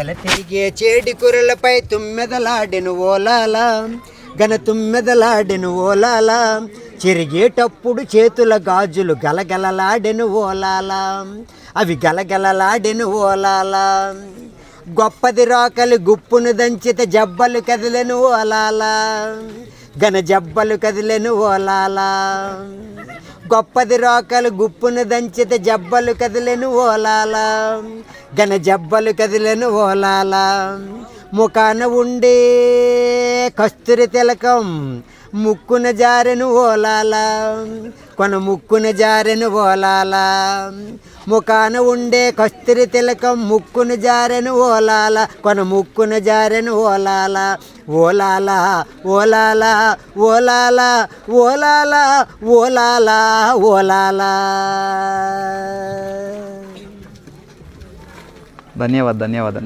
తల తిరిగే చేడి కురలపై తుమ్మెదలాడెను ఓలాల. గన తుమ్మెదలాడెను ఓలాల. చెరిగేటప్పుడు చేతుల గాజులు గలగలలాడెను ఓలాల. అవి గలగలలాడెను ఓలాల. గొప్పది రాకలు గుప్పును దంచిత జబ్బలు కదిలెను ఓలాల. గన జబ్బలు కదిలెను ఓలాల. గొప్పది రోకలు గుప్పును దంచిత జబ్బలు కదిలెను ఓలాల. గన జబ్బలు కదిలెను ఓలాల. ముఖాన ఉండే కస్తూరి తిలకం ముక్కున జారెను ఓలాల కొన ముక్కున జారెను ఓలాల. ముఖాన ఉండే కస్తూరి తిలకం ముక్కున జారెను ఓలాల కొన ముక్కున జారెను ఓలాల. ఓలాల ఓలాల ఓలాల ఓలాల ఓలాల ఓలాల. ధన్యవాద్ ధన్యవాద్